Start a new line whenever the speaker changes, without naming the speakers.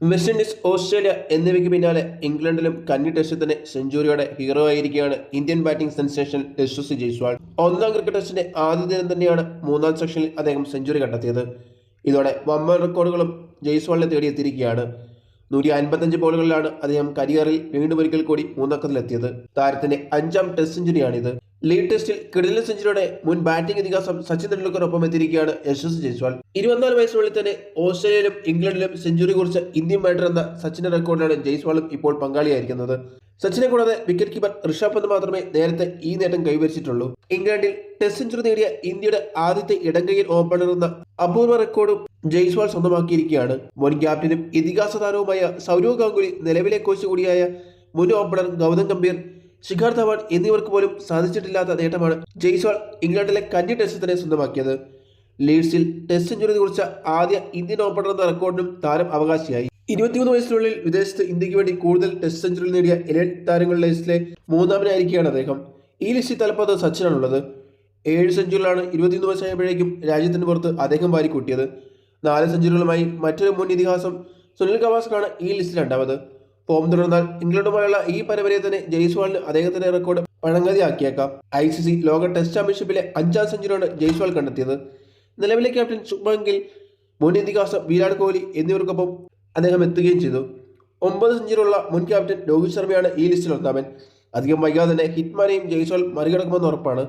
West Indies Australia എന്നിവയ്ക്ക് പിന്നാലെ ഇംഗ്ലണ്ടിലും കന്നി ടെസ്റ്റിൽ തന്നെ സെഞ്ചുറിയോടെ ഹീറോ ആയിരിക്കുകയാണ് Indian batting sensation Yashasvi Jaiswal. ഒന്നാം ക്രിക്കറ്റ് ടെസ്റ്റിന്റെ ആദ്യ ദിനം തന്നെയാണ് മൂന്നാം സെക്ഷനിൽ അദ്ദേഹം സെഞ്ചുറി കണ്ടെത്തിയത്. ഇതോടെ വമ്പൻ റെക്കോർഡുകളും ജയ്സ്വാളിനെ തേടിയെത്തിയിരിക്കുകയാണ് നൂറ്റി അൻപത്തഞ്ച് ബോളുകളിലാണ് അദ്ദേഹം കരിയറിൽ വീണ്ടും ഒരിക്കൽ കൂടി മൂന്നക്കത്തിലെത്തിയത് താരത്തിന്റെ അഞ്ചാം ടെസ്റ്റ് സെഞ്ചുറിയാണിത് ലീഡ് ടെസ്റ്റിൽ കിടിലൻ സെഞ്ചുറിയുടെ മുൻ ബാറ്റിംഗ് ഇതിഹാസം സച്ചിൻ തെണ്ടുൽക്കറിനൊപ്പം എത്തിയിരിക്കുകയാണ് യശസ് ജയ്സ്വാൾ. ഇരുപത്തിനാല് വയസ്സിനുള്ളിൽ തന്നെ ഓസ്ട്രേലിയയിലും ഇംഗ്ലണ്ടിലും സെഞ്ചുറി കുറിച്ച് ഇന്ത്യൻ ബാറ്റർ എന്ന സച്ചിന്റെ റെക്കോർഡിലാണ് ജയ്സ്വാളും ഇപ്പോൾ പങ്കാളിയായിരിക്കുന്നത്. സച്ചിനെ കൂടാതെ വിക്കറ്റ് കീപ്പർ ഋഷഭ് പന്ത് മാത്രമേ നേരത്തെ ഈ നേട്ടം കൈവരിച്ചിട്ടുള്ളൂ. ഇംഗ്ലണ്ടിൽ ടെസ്റ്റ് സെഞ്ചുറി നേടിയ ഇന്ത്യയുടെ ആദ്യത്തെ ഇടങ്കയിൽ ഓപ്പണർ എന്ന അപൂർവ റെക്കോർഡും ജയ്സ്വാൾ സ്വന്തമാക്കിയിരിക്കുകയാണ്. മുൻ ക്യാപ്റ്റനും ഇതിഹാസ താരവുമായ സൗരവ് ഗാംഗുലി നിലവിലെ കോച്ച് കൂടിയായ മുൻ ഓപ്പണർ ഗൗതം ഗംഭീർ ശിഖർ ധവാൻ എന്നിവർക്ക് പോലും സാധിച്ചിട്ടില്ലാത്ത നേട്ടമാണ് ജയ്സ്വാൾ ഇംഗ്ലണ്ടിലെ കന്നി ടെസ്റ്റ് തന്നെ സ്വന്തമാക്കിയത്. ലീഡ്സിൽ ടെസ്റ്റ് സെഞ്ചുറി കുറിച്ച ആദ്യ ഇന്ത്യൻ ഓപ്പണർ എന്ന റെക്കോർഡിനും താരം അവകാശിയായി. ഇരുപത്തിമൂന്ന് വയസ്സിനുള്ളിൽ വിദേശത്ത് ഇന്ത്യയ്ക്ക് വേണ്ടി കൂടുതൽ ടെസ്റ്റ് സെഞ്ചുറി നേടിയ ഇലൻ താരങ്ങളുടെ ലിസ്റ്റിലെ മൂന്നാമനായിരിക്കുകയാണ് അദ്ദേഹം. ഈ ലിസ്റ്റിൽ തലപ്പത്ത് സച്ചിനാണുള്ളത്. ഏഴ് സെഞ്ചുറികളാണ് ഇരുപത്തിയൊന്ന് വയസ്സായപ്പോഴേക്കും രാജ്യത്തിന് പുറത്ത് അദ്ദേഹം വാരിക്കൂട്ടിയത്. നാല് സെഞ്ചുറികളുമായി മറ്റൊരു മുൻ ഇതിഹാസം സുനിൽ ഗവാസ്കറാണ് ഈ ലിസ്റ്റിൽ രണ്ടാമത്. ഫോം തുടർന്നാൽ ഇംഗ്ലണ്ടുമായുള്ള ഈ പരമ്പരയെ തന്നെ ജയ്സ്വാളിന് അദ്ദേഹത്തിന്റെ റെക്കോർഡ് പഴങ്കതിയാക്കിയേക്കാം ഐ സി സി ലോക ടെസ്റ്റ് ചാമ്പ്യൻഷിപ്പിലെ അഞ്ചാം സെഞ്ചുറിയാണ് ജയ്സ്വാൾ കണ്ടെത്തിയത്. നിലവിലെ ക്യാപ്റ്റൻ ശുഭ്മാൻ ഗിൽ മുൻ ഇതിഹാസം വിരാട് കോഹ്ലി എന്നിവർക്കൊപ്പം അദ്ദേഹം എത്തുകയും ചെയ്തു. ഒമ്പത് സെഞ്ചുറിയുള്ള മുൻ ക്യാപ്റ്റൻ രോഹിത് ശർമ്മയാണ് ഈ ലിസ്റ്റിൽ ഒന്നാമൻ അധികം വൈകാതെ തന്നെ ഹിറ്റ്മാനെയും ജയ്സ്വാൾ മറികടക്കുമെന്ന് ഉറപ്പാണ്.